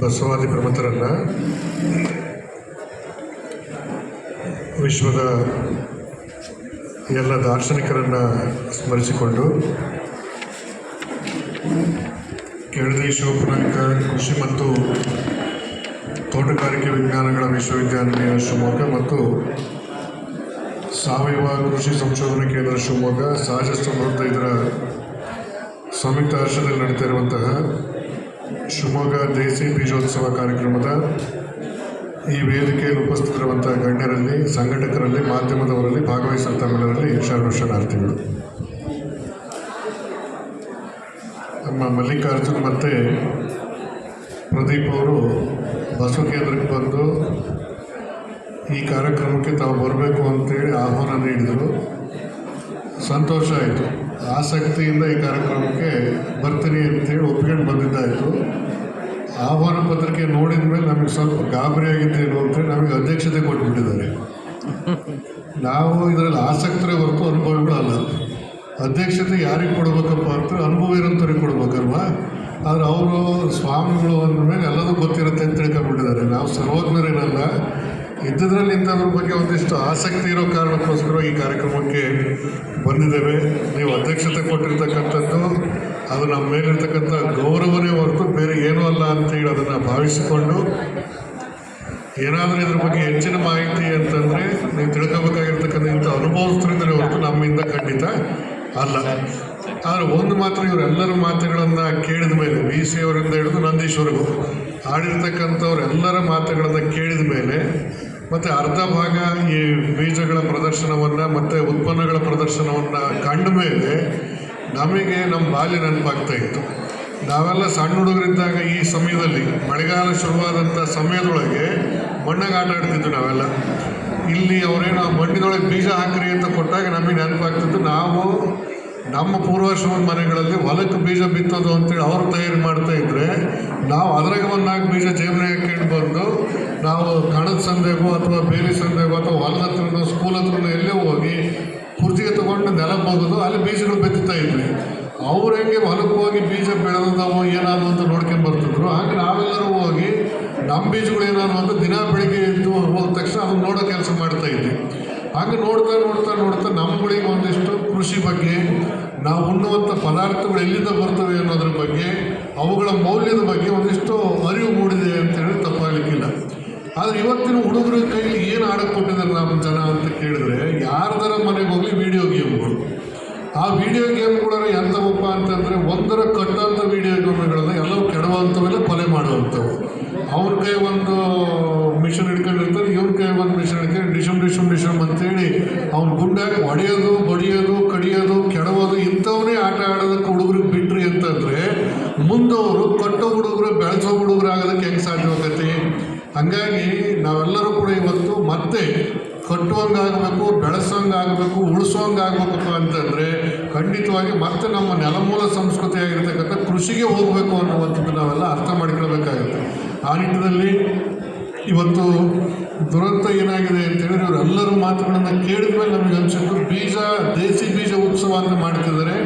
ಬಸವಾದಿ ಪ್ರಮುಖರನ್ನು ವಿಶ್ವದ ಎಲ್ಲ ದಾರ್ಶನಿಕರನ್ನು ಸ್ಮರಿಸಿಕೊಂಡು ಕೆಳದಿ ಶಿವಪುರಾಣಿಕ ಕೃಷಿ ಮತ್ತು ತೋಟಗಾರಿಕೆ ವಿಜ್ಞಾನಗಳ ವಿಶ್ವವಿದ್ಯಾನಿಲಯ ಶಿವಮೊಗ್ಗ ಮತ್ತು ಸಾವಯವ ಕೃಷಿ ಸಂಶೋಧನಾ ಕೇಂದ್ರ ಶಿವಮೊಗ್ಗ ಸಹಜ ಸಮೃದ್ಧ ಇದರ ಸಂಯುಕ್ತ ಆಶ್ರಯದಲ್ಲಿ ನಡೀತಾ ಇರುವಂತಹ ಶಿವಮೊಗ್ಗ ದೇಸಿ ಬೀಜೋತ್ಸವ ಕಾರ್ಯಕ್ರಮದ ಈ ವೇದಿಕೆಯಲ್ಲಿ ಉಪಸ್ಥಿತರಿರುವಂತಹ ಗಣ್ಯರಲ್ಲಿ, ಸಂಘಟಕರಲ್ಲಿ, ಮಾಧ್ಯಮದವರಲ್ಲಿ ಭಾಗವಹಿಸಿದ ಮನೆಯಲ್ಲಿ ಶರಣ ಶರಣಾರ್ಥಿಗಳು. ನಮ್ಮ ಮಲ್ಲಿಕಾರ್ಜುನ್ ಮತ್ತು ಪ್ರದೀಪ್ ಅವರು ಬಸವ ಕೇಂದ್ರಕ್ಕೆ ಬಂದು ಈ ಕಾರ್ಯಕ್ರಮಕ್ಕೆ ತಾವು ಬರಬೇಕು ಅಂತೇಳಿ ಆಹ್ವಾನ ನೀಡಿದರು. ಸಂತೋಷ ಆಯಿತು. ಆಸಕ್ತಿಯಿಂದ ಈ ಕಾರ್ಯಕ್ರಮಕ್ಕೆ ಬರ್ತೀನಿ ಅಂತೇಳಿ ಒಪ್ಕೊಂಡು ಬಂದಿದ್ದಾಯಿತು ಆಹ್ವಾನ ಪತ್ರಿಕೆ ನೋಡಿದ ಮೇಲೆ ನಮಗೆ ಸ್ವಲ್ಪ ಗಾಬರಿ ಆಗಿದ್ದೇನು ಅಂತೇಳಿ ನಮಗೆ ಅಧ್ಯಕ್ಷತೆ ಕೊಟ್ಬಿಟ್ಟಿದ್ದಾರೆ. ನಾವು ಇದರಲ್ಲಿ ಆಸಕ್ತರೇ ಹೊರತು ಅನುಭವಿಗಳು ಅಲ್ಲ. ಅಧ್ಯಕ್ಷತೆ ಯಾರಿಗೆ ಕೊಡಬೇಕಪ್ಪ ಅಂತ ಅನುಭವ ಇರೋಂಥವ್ರಿಗೆ ಕೊಡ್ಬೇಕಲ್ವಾ? ಆದರೆ ಅವರು ಸ್ವಾಮಿಗಳು ಅಂದ ಮೇಲೆ ಎಲ್ಲದೂ ಗೊತ್ತಿರುತ್ತೆ ಅಂತ ತಿಳ್ಕೊಂಡ್ಬಿಟ್ಟಿದ್ದಾರೆ. ನಾವು ಸರ್ವಜ್ಞರೇನಲ್ಲ ಇದ್ದದ್ರಲ್ಲಿ ಇಂಥದ್ರ ಬಗ್ಗೆ ಒಂದಿಷ್ಟು ಆಸಕ್ತಿ ಇರೋ ಕಾರಣಕ್ಕೋಸ್ಕರ ಈ ಕಾರ್ಯಕ್ರಮಕ್ಕೆ ಬಂದಿದ್ದೇವೆ. ನೀವು ಅಧ್ಯಕ್ಷತೆ ಕೊಟ್ಟಿರ್ತಕ್ಕಂಥದ್ದು, ಅದು ನಮ್ಮ ಮೇಲಿರ್ತಕ್ಕಂಥ ಗೌರವನೇ ಹೊರತು ಬೇರೆ ಏನೂ ಅಲ್ಲ ಅಂತೇಳಿ ಅದನ್ನು ಭಾವಿಸಿಕೊಂಡು, ಏನಾದರೂ ಇದ್ರ ಬಗ್ಗೆ ಹೆಚ್ಚಿನ ಮಾಹಿತಿ ಅಂತಂದರೆ ನೀವು ತಿಳ್ಕೊಬೇಕಾಗಿರ್ತಕ್ಕಂಥ ಇಂಥ ಅನುಭವಸ್ಥರಿಂದಲೇ ಹೊರತು ನಮ್ಮಿಂದ ಖಂಡಿತ ಅಲ್ಲ. ಆದರೆ ಒಂದು ಮಾತ್ರ ಇವರೆಲ್ಲರ ಮಾತುಗಳನ್ನು ಕೇಳಿದ ಮೇಲೆ ಬಿ ಸಿ ಅವರಿಂದ ಹಿಡಿದು ನಂದೀಶ್ವರೆಗೂ ಆಡಿರ್ತಕ್ಕಂಥವ್ರೆಲ್ಲರ ಮಾತುಗಳನ್ನು ಕೇಳಿದ ಮೇಲೆ ಮತ್ತು ಅರ್ಧ ಭಾಗ ಈ ಬೀಜಗಳ ಪ್ರದರ್ಶನವನ್ನು ಮತ್ತು ಉತ್ಪನ್ನಗಳ ಪ್ರದರ್ಶನವನ್ನು ಕಂಡ ಮೇಲೆ ನಮಗೆ ನಮ್ಮ ಬಾಲ್ಯ ನೆನಪಾಗ್ತಾ ಇತ್ತು. ನಾವೆಲ್ಲ ಸಣ್ಣ ಹುಡುಗರಿದ್ದಾಗ ಈ ಸಮಯದಲ್ಲಿ ಮಳೆಗಾಲ ಶುರುವಾದಂಥ ಸಮಯದೊಳಗೆ ಮಣ್ಣಾಗ ಆಟ ಆಡ್ತಿದ್ವಿ ನಾವೆಲ್ಲ. ಇಲ್ಲಿ ಅವರೇನು ಮಣ್ಣಿನೊಳಗೆ ಬೀಜ ಹಾಕ್ರಿ ಅಂತ ಕೊಟ್ಟಾಗ ನಮಗೆ ನೆನಪಾಗ್ತಿತ್ತು. ನಾವು ನಮ್ಮ ಪೂರ್ವಶ್ರಮ ಮನೆಗಳಲ್ಲಿ ಹೊಲಕ್ಕೆ ಬೀಜ ಬಿತ್ತೋದು ಅಂತೇಳಿ ಅವರು ತಯಾರು ಮಾಡ್ತಾ ಇದ್ರೆ, ನಾವು ಅದ್ರಾಗ ಒಂದು ನಾಲ್ಕು ಬೀಜ ಜೇಬನೆ ಹಾಕೊಂಡು ಬಂದು, ನಾವು ಕಣದ ಸಂದೆಗೋ ಅಥವಾ ಬೇಲಿ ಸಂದೆಗೋ ಅಥವಾ ಹೊಲದ ಹತ್ರನೋ ಸ್ಕೂಲ್ ಹತ್ರನೋ ಎಲ್ಲೇ ಹೋಗಿ ಕುರ್ಚಿಗೆ ತಗೊಂಡು ನೆಲ ಹೋಗೋದು ಅಲ್ಲಿ ಬೀಜಗಳು ಬಿತ್ತುತ್ತಾ ಇದ್ವಿ. ಅವ್ರು ಹೆಂಗೆ ಹೊಲಕ್ಕೆ ಹೋಗಿ ಬೀಜ ಬೆಳೆದವು ಏನಾದ್ರು ಅಂತ ನೋಡ್ಕೊಂಡು ಬರ್ತಿದ್ರು. ಹಾಗೆ ನಾವೆಲ್ಲರೂ ಹೋಗಿ, ನಮ್ಮ ಬೀಜಗಳು ಏನಾದ್ರು ಅಂತ ದಿನ ಬೆಳಿಗ್ಗೆ ಎದ್ದು ಹೋದ ತಕ್ಷಣ ಅದನ್ನು ನೋಡೋ ಕೆಲಸ ಮಾಡ್ತಾ ಇದ್ವಿ. ಹಾಗೆ ನೋಡ್ತಾ ನೋಡ್ತಾ ನೋಡ್ತಾ ನಮ್ಮಗಳಿಗೆ ಒಂದಿಷ್ಟು ಕೃಷಿ ಬಗ್ಗೆ, ನಾವು ಉಣ್ಣುವಂಥ ಪದಾರ್ಥಗಳು ಎಲ್ಲಿಂದ ಬರ್ತವೆ ಅನ್ನೋದ್ರ ಬಗ್ಗೆ, ಅವುಗಳ ಮೌಲ್ಯದ ಬಗ್ಗೆ ಒಂದಿಷ್ಟು ಅರಿವು ಮೂಡಿದೆ ಅಂತೇಳಿ ತಪ್ಪಾಗಲಿಕ್ಕಿಲ್ಲ. ಆದರೆ ಇವತ್ತಿನ ಹುಡುಗರ ಕೈಲಿ ಏನು ಆಡಕ್ಕೊಟ್ಟಿದ್ದಾರೆ ನಮ್ಮ ಜನ ಅಂತ ಕೇಳಿದ್ರೆ, ಯಾರ್ದರ ಮನೆಗೆ ಹೋಗಲಿ ವಿಡಿಯೋ ಗೇಮ್ಗಳು ಆ ವಿಡಿಯೋ ಗೇಮ್ಗಳ ಎಂಥವಪ್ಪ ಅಂತಂದರೆ ಒಂದರ ಕಟ್ಟಂಥ ವಿಡಿಯೋ ಗೇಮ್ಗಳನ್ನು ಎಲ್ಲವೂ ಕೆಡುವಂಥವೆಲ್ಲ ಕೊಲೆ ಮಾಡುವಂಥವು. ಅವ್ರ ಕೈ ಒಂದು ಮಿಷನ್ ಇಟ್ಕೊಂಡಿರ್ತಾರೆ ಇವ್ರ ಕೈ ಒಂದು ಮಿಷನ್ ಇಟ್ಕೊಂಡು ಡಿಶಮ್ ಡಿಶಮ್ ಡಿಶಮ್ ಅಂತೇಳಿ ಅವ್ನ ಗುಂಡಾಗಿ ಹೊಡೆಯೋದು, ಬಡಿಯೋದು, ಕಡಿಯೋದು, ಕೆಡವೋದು ಇಂಥವನ್ನೇ ಆಟ ಆಡೋದಕ್ಕೆ ಹುಡುಗರಿಗೆ ಬಿಟ್ರಿ ಅಂತಂದರೆ ಮುಂದವರು ಕಟ್ಟೋ ಹುಡುಗರು, ಬೆಳೆಸೋ ಹುಡುಗರು ಆಗೋದಕ್ಕೆ ಹೆಂಗೆ ಸಾಧ್ಯವಾಗತ್ತೆ? ಹಾಗಾಗಿ ನಾವೆಲ್ಲರೂ ಕೂಡ ಇವತ್ತು ಮತ್ತೆ ಕಟ್ಟುವಂಗಾಗಬೇಕು ಬೆಳೆಸೋಂಗಾಗಬೇಕು ಉಳಿಸೋಂಗಾಗಬೇಕಪ್ಪ ಅಂತಂದರೆ ಖಂಡಿತವಾಗಿ ಮತ್ತೆ ನಮ್ಮ ನೆಲಮೂಲ ಸಂಸ್ಕೃತಿ ಕೃಷಿಗೆ ಹೋಗಬೇಕು ಅನ್ನುವಂಥದ್ದು ನಾವೆಲ್ಲ ಅರ್ಥ ಮಾಡಿಕೊಳ್ಬೇಕಾಗುತ್ತೆ. ಆ ನಿಟ್ಟಿನಲ್ಲಿ ಇವತ್ತು ದುರಂತ ಏನಾಗಿದೆ ಅಂತೇಳಿದ್ರೆ ಇವರೆಲ್ಲರೂ ಮಾತುಗಳನ್ನು ಕೇಳಿದ ಮೇಲೆ ನಮಗೆ ಅನಿಸಿದ್ದು ಬೀಜ, ದೇಸಿ ಬೀಜ ಉತ್ಸವ ಅಂತ ಮಾಡ್ತಿದ್ದಾರೆ.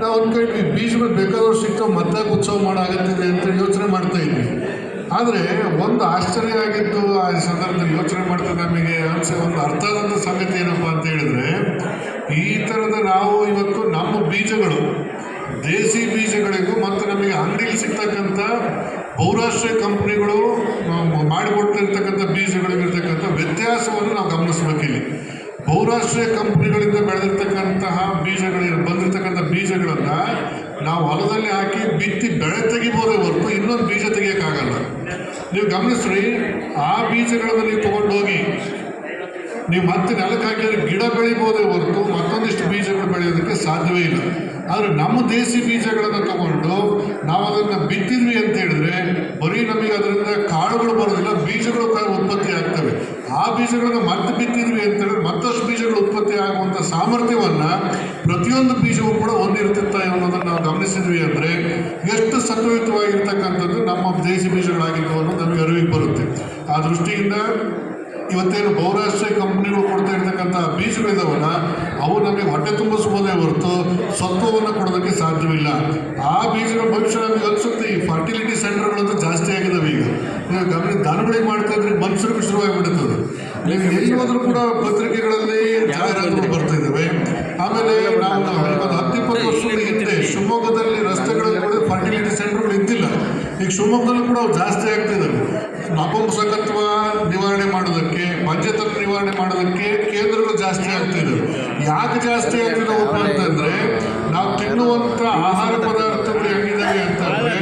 ನಾವು ಅಂದ್ಕೊಂಡ್ವಿ ಬೀಜಗಳು ಬೇಕಾದವ್ರು ಸಿಗ್ತಾವೆ ಮದ್ದಾಗ ಉತ್ಸವ ಮಾಡಾಗತ್ತಿದೆ ಅಂತ ಯೋಚನೆ ಮಾಡ್ತಾ ಇದ್ವಿ. ಆದರೆ ಒಂದು ಆಶ್ಚರ್ಯ ಆಗಿದ್ದು ಆ ಸಂದರ್ಭದಲ್ಲಿ ಯೋಚನೆ ಮಾಡ್ತಾ ನಮಗೆ ಅನಿಸೋ ಒಂದು ಅರ್ಥ ಆದಂಥ ಸಂಗತಿ ಏನಪ್ಪ ಅಂತ ಹೇಳಿದ್ರೆ, ಈ ಥರದ ನಾವು ಇವತ್ತು ನಮ್ಮ ಬೀಜಗಳು ದೇಸಿ ಬೀಜಗಳಿಗೂ ಮತ್ತು ನಮಗೆ ಅಂಗಡಿಲಿ ಸಿಗ್ತಕ್ಕಂಥ ಬಹುರಾಷ್ಟ್ರೀಯ ಕಂಪ್ನಿಗಳು ಮಾಡಿಕೊಡ್ತಿರ್ತಕ್ಕಂಥ ಬೀಜಗಳಿಗಿರ್ತಕ್ಕಂಥ ವ್ಯತ್ಯಾಸವನ್ನು ನಾವು ಗಮನಿಸ್ಬೇಕಿಲ್ಲಿ ಬಹುರಾಷ್ಟ್ರೀಯ ಕಂಪ್ನಿಗಳಿಂದ ಬೆಳೆದಿರ್ತಕ್ಕಂತಹ ಬೀಜಗಳಿಗೆ ಬಂದಿರತಕ್ಕಂಥ ಬೀಜಗಳನ್ನು ನಾವು ಹೊಲದಲ್ಲಿ ಹಾಕಿ ಬಿತ್ತಿ ಬೆಳೆ ತೆಗಿಬೋದೇ ಹೊರತು ಇನ್ನೊಂದು ಬೀಜ ತೆಗಿಯೋಕ್ಕಾಗಲ್ಲ. ನೀವು ಗಮನಿಸ್ರಿ, ಆ ಬೀಜಗಳನ್ನು ನೀವು ತೊಗೊಂಡೋಗಿ ನೀವು ಮತ್ತೆ ನೆಲಕ್ಕೆ ಹಾಕಿದ್ರೆ ಗಿಡ ಬೆಳಿಬೋದೇ ಹೊರತು ಮತ್ತೊಂದಿಷ್ಟು ಬೀಜಗಳು ಬೆಳೆಯೋದಕ್ಕೆ ಸಾಧ್ಯವೇ ಇಲ್ಲ. ಆದರೆ ನಮ್ಮ ದೇಸಿ ಬೀಜಗಳನ್ನು ತಗೊಂಡು ನಾವು ಅದನ್ನು ಬಿತ್ತಿದ್ವಿ ಅಂತ ಹೇಳಿದ್ರೆ ಬರೀ ನಮಗೆ ಅದರಿಂದ ಕಾಳುಗಳು ಬರೋದಿಲ್ಲ ಬೀಜಗಳು ಉತ್ಪತ್ತಿ ಆಗ್ತವೆ. ಆ ಬೀಜಗಳನ್ನು ಮತ್ತೆ ಬಿತ್ತಿದ್ವಿ ಅಂತ ಹೇಳಿದ್ರೆ ಮತ್ತಷ್ಟು ಬೀಜಗಳು ಉತ್ಪತ್ತಿ ಆಗುವಂಥ ಸಾಮರ್ಥ್ಯವನ್ನು ಪ್ರತಿಯೊಂದು ಬೀಜವೂ ಕೂಡ ಹೊಂದಿರ್ತಿತ್ತ ಅನ್ನೋದನ್ನು ನಾವು ಗಮನಿಸಿದ್ವಿ ಅಂದರೆ ಎಷ್ಟು ಸತ್ವಯುತವಾಗಿರ್ತಕ್ಕಂಥದ್ದು ನಮ್ಮ ದೇಸಿ ಬೀಜಗಳಾಗಿತ್ತು ಅನ್ನೋದು ನಮಗೆ ಅರಿವಿಗೆ ಬರುತ್ತೆ. ಆ ದೃಷ್ಟಿಯಿಂದ ಇವತ್ತೇನು ಬಹುರಾಷ್ಟ್ರೀಯ ಕಂಪ್ನಿಗಳು ಕೊಡ್ತಾ ಇರ್ತಕ್ಕಂಥ ಬೀಜಗಳಿದಾವಲ್ಲ ಅವು ನಮಗೆ ಹೊಟ್ಟೆ ತುಂಬಿಸ್ಬೋದೇ ಹೊರತು ಸತ್ವವನ್ನು ಕೊಡೋದಕ್ಕೆ ಸಾಧ್ಯವಿಲ್ಲ. ಆ ಬೀಜದ ಭವಿಷ್ಯ ನಮಗೆ ಅನಿಸುತ್ತೆ ಈ ಫರ್ಟಿಲಿಟಿ ಸೆಂಟರ್ಗಳಂತೂ ಜಾಸ್ತಿ ಆಗಿದಾವೆ ಈಗ. ನೀವು ಗಮನ ದನಗಳಿಗೆ ಮಾಡ್ತಾ ಇದ್ರೆ ಮನುಷ್ಯರಿಗೆ ಶುರುವಾಗಿಬಿಡುತ್ತದೆ ನೀವು ಎಲ್ಲಿ ಹೋದ್ರೂ ಕೂಡ ಪತ್ರಿಕೆಗಳಲ್ಲಿ ಜಾಹೀರಾತುಗಳು ಬರ್ತಾ ಇದ್ದಾವೆ ಆಮೇಲೆ ನಾವು ಒಂದು ಹತ್ತು ಇಪ್ಪತ್ತು ವರ್ಷಗಳ ಹಿಂದೆ ಶಿವಮೊಗ್ಗದಲ್ಲಿ ರಸ್ತೆಗಳಲ್ಲಿ ಕೂಡ ಫರ್ಟಿಲಿಟಿ ಸೆಂಟರ್ಗಳು ಇದ್ದಿಲ್ಲ ಈಗ ಶಿವಮೊಗ್ಗದಲ್ಲೂ ಕೂಡ ಅವು ಜಾಸ್ತಿ ಆಗ್ತಾ ಇದ್ದಾವೆ ನಪುಂಸಕತ್ವ ಮಾಡೋದಕ್ಕೆ ಪಂಚತಂತ್ರ ನಿವಾರಣೆ ಮಾಡೋದಕ್ಕೆ ಕೇಂದ್ರಗಳು ಜಾಸ್ತಿ ಆಗ್ತಿದೆ ಯಾಕೆ ಜಾಸ್ತಿ ಆಗ್ತಿದಾವಪ್ಪ ಅಂತಂದ್ರೆ, ನಾವು ತಿನ್ನುವಂತ ಆಹಾರ ಪದಾರ್ಥಗಳು ಹೆಂಗಿದಾವೆ ಅಂತಂದ್ರೆ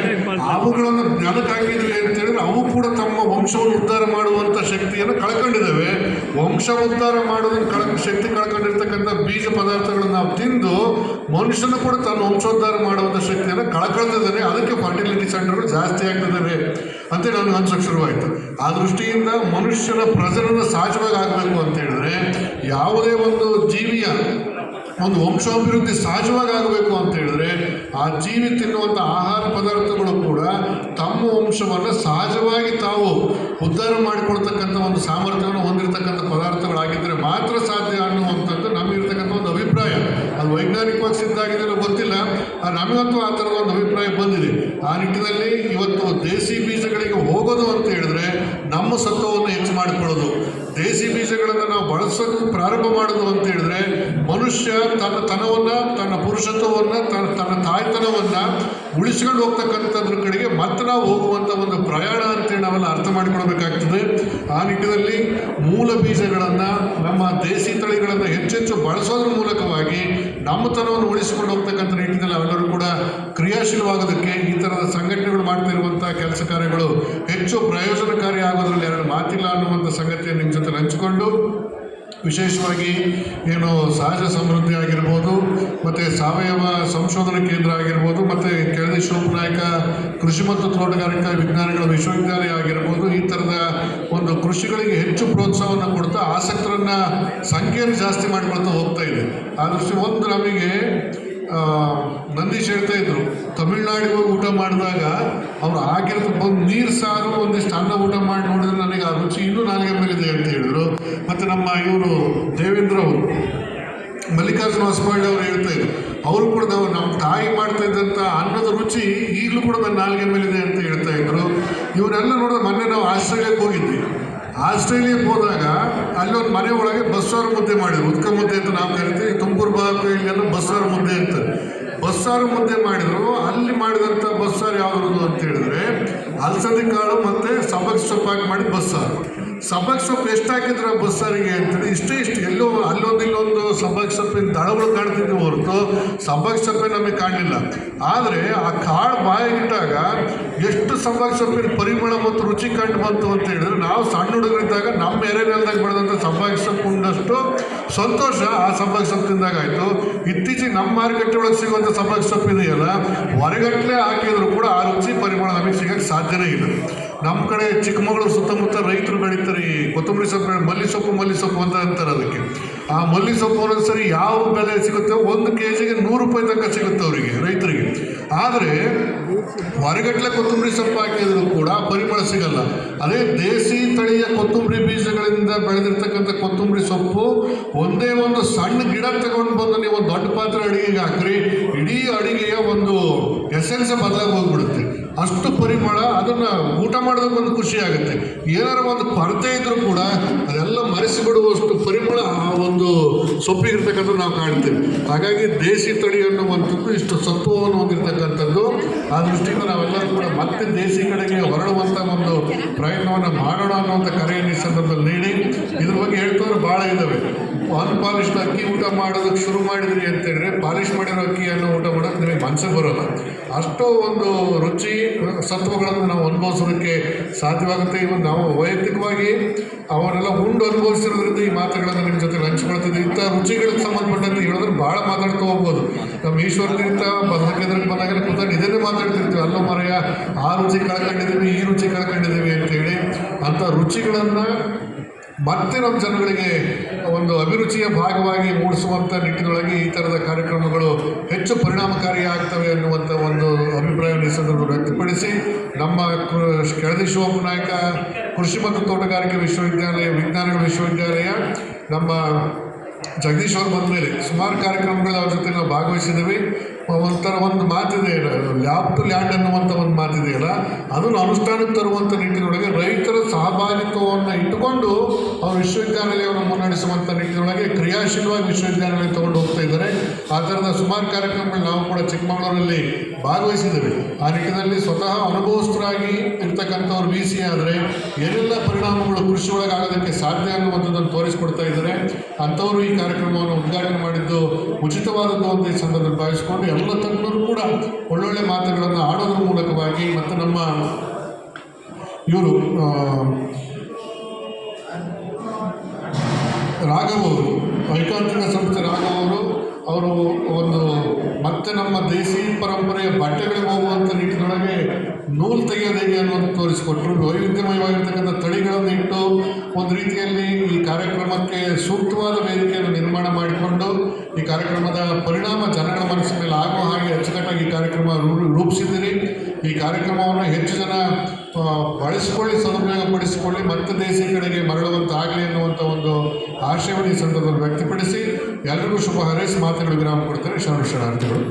ಅವುಗಳನ್ನು ಹಾಕಿದ್ವಿ ಅಂತ ಹೇಳಿದ್ರೆ ಅವು ಕೂಡ ತಮ್ಮ ವಂಶವನ್ನು ಉದ್ಧಾರ ಮಾಡುವಂಥ ಶಕ್ತಿಯನ್ನು ಕಳ್ಕೊಂಡಿದ್ದಾವೆ ವಂಶ ಉದ್ಧಾರ ಮಾಡೋದನ್ನ ಕಳ, ಶಕ್ತಿ ಕಳ್ಕೊಂಡಿರ್ತಕ್ಕಂಥ ಬೀಜ ಪದಾರ್ಥಗಳನ್ನು ನಾವು ತಿಂದು, ಮನುಷ್ಯನ ಕೂಡ ತನ್ನ ವಂಶೋದ್ಧಾರ ಮಾಡುವಂತ ಶಕ್ತಿಯನ್ನು ಕಳ್ಕೊಳ್ತಿದ್ದಾರೆ ಅದಕ್ಕೆ ಫರ್ಟಿಲಿಟಿ ಸೆಂಟರ್ಗಳು ಜಾಸ್ತಿ ಆಗ್ತಿದ್ದಾವೆ ಅಂತ ನನಗೆ ಅನ್ಸೋಕೆ ಶುರುವಾಯಿತು. ಆ ದೃಷ್ಟಿಯಿಂದ ಮನುಷ್ಯನ ಪ್ರಜನನ ಸಹಜವಾಗಿ ಆಗಬೇಕು ಅಂತ ಹೇಳಿದ್ರೆ ಯಾವುದೇ ಒಂದು ಜೀವಿಯ ಒಂದು ವಂಶಾಭಿವೃದ್ಧಿ ಸಹಜವಾಗಿ ಆಗಬೇಕು ಅಂತ ಹೇಳಿದ್ರೆ ಆ ಜೀವಿ ತಿನ್ನುವಂಥ ಆಹಾರ ಪದಾರ್ಥಗಳು ಕೂಡ ತಮ್ಮ ವಂಶವನ್ನು ಸಹಜವಾಗಿ ತಾವು ಉದ್ಧಾರ ಮಾಡಿಕೊಳ್ತಕ್ಕಂಥ ಒಂದು ಸಾಮರ್ಥ್ಯವನ್ನು ಹೊಂದಿರತಕ್ಕಂಥ ಪದಾರ್ಥಗಳಾಗಿದ್ದರೆ ಮಾತ್ರ ಸಾಧ್ಯ ಅನ್ನುವಂಥದ್ದು ನಮಗಿರ್ತಕ್ಕಂಥ ಒಂದು ಅಭಿಪ್ರಾಯ. ಅದು ವೈಜ್ಞಾನಿಕವಾಗಿ ಸಿದ್ಧ ಆಗಿದೆ ಅನ್ನೋ ಗೊತ್ತಿಲ್ಲ. ನಮಗಂತೂ ಆ ಥರದ ಒಂದು ಅಭಿಪ್ರಾಯ ಬಂದಿದೆ. ಆ ನಿಟ್ಟಿನಲ್ಲಿ ಇವತ್ತು ದೇಸಿ ಬೀಜಗಳಿಗೆ ಹೋಗೋದು ಅಂತ ಹೇಳಿದ್ರೆ ನಮ್ಮ ಸತ್ವವನ್ನು ಹೆಚ್ಚು ಮಾಡಿಕೊಳ್ಳೋದು. ದೇಸಿ ಬೀಜಗಳನ್ನು ನಾವು ಬಳಸೋದು ಪ್ರಾರಂಭ ಮಾಡೋದು ಅಂತ ಹೇಳಿದ್ರೆ, ಮನುಷ್ಯ ತನ್ನ ತನವನ್ನು, ತನ್ನ ಪುರುಷತ್ವವನ್ನು, ತನ್ನ ತನ್ನ ತಾಯ್ತನವನ್ನು ಉಳಿಸ್ಕೊಂಡು ಹೋಗ್ತಕ್ಕಂಥದ್ರ ಕಡೆಗೆ ಮತ್ತೆ ನಾವು ಹೋಗುವಂಥ ಒಂದು ಪ್ರಯಾಣ ಅಂತೇಳಿ ನಾವೆಲ್ಲ ಅರ್ಥ ಮಾಡಿಕೊಳ್ಬೇಕಾಗ್ತದೆ. ಆ ನಿಟ್ಟಿನಲ್ಲಿ ಮೂಲ ಬೀಜಗಳನ್ನು ನಮ್ಮ ದೇಸಿ ತಳಿಗಳನ್ನು ಹೆಚ್ಚೆಚ್ಚು ಬಳಸೋದ್ರ ಮೂಲಕವಾಗಿ ನಮ್ಮತನವನ್ನು ಉಳಿಸಿಕೊಂಡು ಹೋಗ್ತಕ್ಕಂಥ ನಿಟ್ಟಿನಲ್ಲಿ ಅವೆಲ್ಲರೂ ಕೂಡ ಕ್ರಿಯಾಶೀಲವಾಗೋದಕ್ಕೆ ಈ ಥರದ ಸಂಘಟನೆಗಳು ಮಾಡ್ತಾ ಇರುವಂಥ ಕೆಲಸ ಕಾರ್ಯಗಳು ಹೆಚ್ಚು ಪ್ರಯೋಜನಕಾರಿ ಆಗೋದ್ರಲ್ಲಿ ಮಾತಿಲ್ಲ ಅನ್ನುವಂಥ ಸಂಗತಿಯನ್ನು ನಿಮ್ಮ ಜೊತೆ ಹಂಚಿಕೊಂಡು ವಿಶೇಷವಾಗಿ ಏನು ಸಹಜ ಸಮೃದ್ಧಿ ಆಗಿರ್ಬೋದು, ಮತ್ತು ಸಾವಯವ ಸಂಶೋಧನಾ ಕೇಂದ್ರ ಆಗಿರ್ಬೋದು, ಮತ್ತು ಕೆಳದಿ ಶಿವನಾಯಕ ಕೃಷಿ ಮತ್ತು ತೋಟಗಾರಿಕಾ ವಿಜ್ಞಾನಗಳ ವಿಶ್ವವಿದ್ಯಾಲಯ ಆಗಿರ್ಬೋದು, ಈ ಥರದ ಒಂದು ಕೃಷಿಗಳಿಗೆ ಹೆಚ್ಚು ಪ್ರೋತ್ಸಾಹವನ್ನು ಕೊಡ್ತಾ ಆಸಕ್ತರನ್ನು ಸಂಖ್ಯೆಯನ್ನು ಜಾಸ್ತಿ ಮಾಡಿಕೊಳ್ತಾ ಹೋಗ್ತಾ ಇದೆ. ಆ ದೃಷ್ಟಿ ಒಂದು ನಮಗೆ ನಂದೀಶ್ ಹೇಳ್ತಾ ಇದ್ರು, ತಮಿಳ್ನಾಡಿಗೆ ಹೋಗಿ ಊಟ ಮಾಡಿದಾಗ ಅವ್ರು ಹಾಕಿರೋದು ಒಂದು ನೀರು ಸಾರು, ಒಂದಿಷ್ಟು ಅನ್ನ ಊಟ ಮಾಡಿ ನೋಡಿದ್ರೆ ನನಗೆ ಆ ರುಚಿ ಇನ್ನೂ ನಾಲ್ಗೆ ಮೇಲಿದೆ ಅಂತ ಹೇಳಿದ್ರು. ಮತ್ತು ನಮ್ಮ ಇವರು ದೇವೇಂದ್ರ ಅವರು, ಮಲ್ಲಿಕಾರ್ಜುನ ಹೊಸಪಾಳ್ಯ ಅವರು ಹೇಳ್ತಾ ಇದ್ರು, ಅವರು ಕೂಡ ನಾವು ನಮ್ಮ ತಾಯಿ ಮಾಡ್ತಾ ಅನ್ನದ ರುಚಿ ಈಗಲೂ ಕೂಡ ನನ್ನ ನಾಲ್ಗೆ ಮೇಲಿದೆ ಅಂತ ಹೇಳ್ತಾ ಇದ್ರು. ಇವರೆಲ್ಲ ನೋಡಿದ್ರೆ ಮೊನ್ನೆ ನಾವು ಆಸ್ಟ್ರೇಲಿಯಾಕ್ಕೆ ಹೋಗಿದ್ವಿ. ಆಸ್ಟ್ರೇಲಿಯಾಕ್ಕೆ ಹೋದಾಗ ಅಲ್ಲೊಂದು ಮನೆ ಒಳಗೆ ಬಸ್ಸಾರ ಮುದ್ದೆ ಮಾಡಿದ್ರು. ಉದ್ಕ ಮುದ್ದೆ ಅಂತ ನಾವು ಕರಿತೀವಿ. ತುಮಕೂರು ಭಾಗಕ್ಕೂ ಇಲ್ಲೆಲ್ಲ ಬಸ್ಸಾರ ಮುದ್ದೆ ಅಂತ ಬಸ್ಸಾರು ಮುದ್ದೆ ಮಾಡಿದ್ರು. ಅಲ್ಲಿ ಮಾಡಿದಂಥ ಬಸ್ಸಾರು ಯಾವ್ದು ಅಂತ ಹೇಳಿದ್ರೆ ಅಲಸಂದಿ ಕಾಳು ಮತ್ತು ಸಬಕ್ ಸೊಪ್ಪು ಹಾಕಿ ಮಾಡಿದ ಬಸ್ಸಾರು. ಸಬಕ್ ಸೊಪ್ಪು ಎಷ್ಟು ಹಾಕಿದ್ರು ಆ ಬಸ್ಸಾರಿಗೆ ಅಂತೇಳಿ ಇಷ್ಟೇ ಇಷ್ಟು. ಎಲ್ಲೋ ಅಲ್ಲೊಂದು ಇಲ್ಲೊಂದು ಸಬಕ್ ಸೊಪ್ಪಿನ ದಳಗಳು ಕಾಣ್ತಿದ್ವಿ ಹೊರತು ಸಬಕ್ ಸೊಪ್ಪೆ ನಮಗೆ ಕಾಣಲಿಲ್ಲ. ಆದರೆ ಆ ಕಾಳು ಬಾಯಿಗಿಟ್ಟಾಗ ಎಷ್ಟು ಸಬ್ಬಕ್ಕಿ ಸೊಪ್ಪಿನ ಪರಿಮಳ ಮತ್ತು ರುಚಿ ಕಂಡು ಬಂತು ಅಂತ ಹೇಳಿದ್ರೆ ನಾವು ಸಣ್ಣ ಹುಡುಗರಿದ್ದಾಗ ನಮ್ಮ ಎರೆನೆಲ್ದಾಗ ಬೆಳೆದಂಥ ಸಂಬಾಗ ಸೊಪ್ಪು ಉಂಡಷ್ಟು ಸಂತೋಷ ಆ ಸಂಬಾಗ ಸೊಪ್ಪು ತಿಂದಾಗ ಆಯಿತು. ಇತ್ತೀಚೆಗೆ ನಮ್ಮ ಮಾರುಕಟ್ಟೆ ಒಳಗೆ ಸಿಗುವಂಥ ಸಂಬಾಗ ಸೊಪ್ಪು ಇದೆಯಲ್ಲ ಹೊರಗಟ್ಟಲೆ ಹಾಕಿದ್ರು ಕೂಡ ಆ ರುಚಿ ಪರಿಮಳ ನಮಗೆ ಸಿಗಕ್ಕೆ ಸಾಧ್ಯನೇ ಇಲ್ಲ. ನಮ್ಮ ಕಡೆ ಚಿಕ್ಕಮಗಳೂರು ಸುತ್ತಮುತ್ತ ರೈತರು ಬೆಳೀತಾರೆ ಈ ಕೊತ್ತಂಬರಿ ಸೊಪ್ಪು, ಮಲ್ಲಿ ಸೊಪ್ಪು ಮಲ್ಲಿ ಸೊಪ್ಪು ಅಂತ ಅಂತಾರೆ ಅದಕ್ಕೆ. ಆ ಮಲ್ಲಿ ಸೊಪ್ಪು ಒಂದೊಂದು ಸರಿ ಯಾವ ಬೆಲೆ ಸಿಗುತ್ತೆ ಒಂದು ಕೆ ಜಿಗೆ ನೂರು ರೂಪಾಯಿ ತನಕ ಸಿಗುತ್ತೆ ಅವರಿಗೆ, ರೈತರಿಗೆ. ಆದರೆ ಹೊರಗಟ್ಲೆ ಕೊತ್ತಂಬರಿ ಸೊಪ್ಪು ಹಾಕಿದ್ರು ಕೂಡ ಪರಿಮಳ ಸಿಗಲ್ಲ. ಅದೇ ದೇಸಿ ತಳಿಯ ಕೊತ್ತಂಬರಿ ಬೀಜಗಳಿಂದ ಬೆಳೆದಿರ್ತಕ್ಕಂಥ ಕೊತ್ತಂಬರಿ ಸೊಪ್ಪು ಒಂದೇ ಒಂದು ಸಣ್ಣ ಗಿಡ ತಗೊಂಡು ಬಂದು ನೀವು ದೊಡ್ಡ ಪಾತ್ರೆ ಅಡಿಗೆಗೆ ಹಾಕ್ರಿ, ಇಡೀ ಅಡಿಗೆಯ ಒಂದು ಎಸೆನ್ಸ್ ಬದಲಾಗಿ ಹೋಗ್ಬಿಡುತ್ತೆ. ಅಷ್ಟು ಪರಿಮಳ, ಅದನ್ನು ಊಟ ಮಾಡೋದಕ್ಕೆ ಒಂದು ಖುಷಿ ಆಗುತ್ತೆ. ಏನಾರ ಒಂದು ಕೊರತೆ ಇದ್ದರೂ ಕೂಡ ಅದೆಲ್ಲ ಮರೆಸಿಬಿಡುವಷ್ಟು ಪರಿಮಳ ಆ ಒಂದು ಸೊಪ್ಪಿಗಿರ್ತಕ್ಕಂಥ ನಾವು ಕಾಣ್ತೇವೆ. ಹಾಗಾಗಿ ದೇಸಿ ತಳಿ ಅನ್ನುವಂಥದ್ದು ಇಷ್ಟು ಸತ್ವವನ್ನು ಹೊಂದಿರತಕ್ಕಂಥದ್ದು. ಆ ದೃಷ್ಟಿಯಿಂದ ನಾವೆಲ್ಲರೂ ಕೂಡ ಮತ್ತೆ ದೇಸಿ ಕಡೆಗೆ ಹೊರಡುವಂಥ ಒಂದು ಪ್ರಯತ್ನವನ್ನು ಮಾಡೋಣ ಅನ್ನುವಂಥ ಕರೆಯನ್ನು ಈ ಸಂದರ್ಭದಲ್ಲಿ ನೀಡಿ. ಇದ್ರ ಬಗ್ಗೆ ಹೇಳ್ತವ್ರು ಭಾಳ ಇದ್ದಾವೆ ಅನ್ಪಾಲಿಶ್ಡ್ ಅಕ್ಕಿ ಊಟ ಮಾಡೋದಕ್ಕೆ ಶುರು ಮಾಡಿದ್ರಿ ಅಂತೇಳಿದ್ರೆ ಪಾಲಿಶ್ ಮಾಡಿರೋ ಅಕ್ಕಿಯನ್ನು ಊಟ ಮಾಡೋಕ್ಕೆ ನಿಮಗೆ ಮನಸ್ಸೇ ಬರೋಲ್ಲ. ಅಷ್ಟು ಒಂದು ರುಚಿ, ಸತ್ವಗಳನ್ನು ನಾವು ಅನುಭವಿಸೋದಕ್ಕೆ ಸಾಧ್ಯವಾಗುತ್ತೆ. ಇವತ್ತು ನಾವು ವೈಯಕ್ತಿಕವಾಗಿ ಅವರೆಲ್ಲ ಉಂಡು ಅನುಭವಿಸಿರೋದ್ರಿಂದ ಈ ಮಾತುಗಳನ್ನು ನಿಮ್ಮ ಜೊತೆ ಹಂಚ್ಕೊಳ್ತಿದ್ದೆ. ಇಂಥ ರುಚಿಗಳಿಗೆ ಸಂಬಂಧಪಟ್ಟಂತೆ ಹೇಳಿದ್ರೆ ಭಾಳ ಮಾತಾಡ್ತಾ ಹೋಗ್ಬೋದು. ನಮ್ಮ ಈಶ್ವರನಿಂದ ಕೇಂದ್ರಕ್ಕೆ ಬಂದಾಗ ಕೂತಾಗ ಇದನ್ನೇ ಮಾತಾಡ್ತಿರ್ತೀವಿ. ಅಲ್ಲೋ ಮರೆಯ ಆ ರುಚಿ ಕಳ್ಕೊಂಡಿದ್ದೀವಿ, ಈ ರುಚಿ ಕಳ್ಕೊಂಡಿದ್ದೀವಿ ಅಂತೇಳಿ ಅಂಥ ರುಚಿಗಳನ್ನು ಮತ್ತೆ ನಮ್ಮ ಜನಗಳಿಗೆ ಒಂದು ಅಭಿರುಚಿಯ ಭಾಗವಾಗಿ ಮೂಡಿಸುವಂಥ ನಿಟ್ಟಿನೊಳಗೆ ಈ ಥರದ ಕಾರ್ಯಕ್ರಮಗಳು ಹೆಚ್ಚು ಪರಿಣಾಮಕಾರಿಯಾಗ್ತವೆ ಅನ್ನುವಂಥ ಒಂದು ಅಭಿಪ್ರಾಯವನ್ನು ಈ ವ್ಯಕ್ತಪಡಿಸಿ, ನಮ್ಮ ಕೆಳದಿ ನಾಯಕ, ಕೃಷಿ ಮತ್ತು ತೋಟಗಾರಿಕೆ ವಿಶ್ವವಿದ್ಯಾಲಯ, ವಿಜ್ಞಾನಗಳ ವಿಶ್ವವಿದ್ಯಾಲಯ, ನಮ್ಮ ಜಗದೀಶ್ ಅವರು ಬಂದ ಮೇಲೆ ಸುಮಾರು ಕಾರ್ಯಕ್ರಮಗಳು ಅವ್ರ ಜೊತೆ ನಾವು ಭಾಗವಹಿಸಿದ್ದೀವಿ. ಒಂಥರ ಒಂದು ಮಾತಿದೆ ಲ್ಯಾಪ್ ಟು ಲ್ಯಾಂಡ್ ಅನ್ನುವಂಥ ಒಂದು ಮಾತಿದೆಯಲ್ಲ ಅದನ್ನು ಅನುಷ್ಠಾನಕ್ಕೆ ತರುವಂಥ ನಿಟ್ಟಿನೊಳಗೆ ರೈತರ ಸಹಭಾಗಿತ್ವವನ್ನು ಇಟ್ಟುಕೊಂಡು ಅವರು ವಿಶ್ವವಿದ್ಯಾನಿಲಯವನ್ನು ಮುನ್ನಡೆಸುವಂಥ ನಿಟ್ಟಿನೊಳಗೆ ಕ್ರಿಯಾಶೀಲವಾಗಿ ವಿಶ್ವವಿದ್ಯಾನಿಲಯ ತಗೊಂಡು ಹೋಗ್ತಾ ಇದ್ದಾರೆ. ಆ ಥರದ ಸುಮಾರು ಕಾರ್ಯಕ್ರಮಗಳು ನಾವು ಕೂಡ ಚಿಕ್ಕಮಗಳೂರಲ್ಲಿ ಭಾಗವಹಿಸಿದ್ದೇವೆ. ಆ ನಿಟ್ಟಿನಲ್ಲಿ ಸ್ವತಃ ಅನುಭವಸ್ಥರಾಗಿ ಇರ್ತಕ್ಕಂಥವ್ರು ಬಿ ಸಿ ಆದರೆ ಏನೆಲ್ಲ ಪರಿಣಾಮಗಳು ಕೃಷಿ ಒಳಗಾಗೋದಕ್ಕೆ ಸಾಧ್ಯ ಅನ್ನುವಂಥದ್ದನ್ನು ತೋರಿಸ್ಕೊಡ್ತಾ ಇದ್ದಾರೆ. ಅಂಥವರು ಈ ಕಾರ್ಯಕ್ರಮವನ್ನು ಉದ್ಘಾಟನೆ ಮಾಡಿದ್ದು ಉಚಿತವಾದದ್ದು ಅಂತ ಈ ಸಂದರ್ಭದಲ್ಲಿ ಭಾವಿಸಿಕೊಂಡು ಎಲ್ಲ ತಜ್ಞರು ಕೂಡ ಒಳ್ಳೊಳ್ಳೆ ಮಾತುಗಳನ್ನು ಆಡೋದ್ರ ಮೂಲಕವಾಗಿ ಮತ್ತು ನಮ್ಮ ಇವರು ರಾಘವ್ ಅವರು ವೈಕಾಂತಿಕ ಸಂಸ್ಥೆ ರಾಘವ್ ಅವರು ಅವರು ಒಂದು ಮತ್ತೆ ನಮ್ಮ ದೇಸಿ ಪರಂಪರೆಯ ಬಟ್ಟೆಗಳಿಗೆ ಹೋಗುವಂಥ ನಿಟ್ಟಿನೊಳಗೆ ನೂಲು ತೆಗೆಯೋದು ಹೇಗೆ ಅನ್ನೋದು ತೋರಿಸಿಕೊಟ್ರು. ವೈವಿಧ್ಯಮಯವಾಗಿರ್ತಕ್ಕಂಥ ತಳಿಗಳನ್ನು ಇಟ್ಟು ಒಂದು ರೀತಿಯಲ್ಲಿ ಈ ಕಾರ್ಯಕ್ರಮಕ್ಕೆ ಸೂಕ್ತವಾದ ವೇದಿಕೆಯನ್ನು ನಿರ್ಮಾಣ ಮಾಡಿಕೊಂಡು ಈ ಕಾರ್ಯಕ್ರಮದ ಪರಿಣಾಮ ಜನಗಳ ಮನಸ್ಸಿನ ಮೇಲೆ ಆಗುವ ಹಾಗೆ ಅಚ್ಚುಕಟ್ಟಾಗಿ ಈ ಕಾರ್ಯಕ್ರಮ ರೂಪಿಸಿದ್ದೀರಿ. ಈ ಕಾರ್ಯಕ್ರಮವನ್ನು ಹೆಚ್ಚು ಜನ ಬಳಸಿಕೊಳ್ಳಿ, ಸದುಪಯೋಗಪಡಿಸಿಕೊಳ್ಳಿ, ಮತ್ತೆ ದೇಶ ಕಡೆಗೆ ಮರಳುವಂತಾಗಲಿ ಎನ್ನುವಂಥ ಒಂದು ಆಶಯವನ್ನು ಈ ಸಂದರ್ಭದಲ್ಲಿ ವ್ಯಕ್ತಪಡಿಸಿ ಎಲ್ಲರಿಗೂ ಶುಭ ಹಾರೈಸಿ ಮಾತುಗಳು ವಿರಾಮ ಕೊಡ್ತಾರೆ ಶರಣ ಶರಣಾರ್ಥಿಗಳು.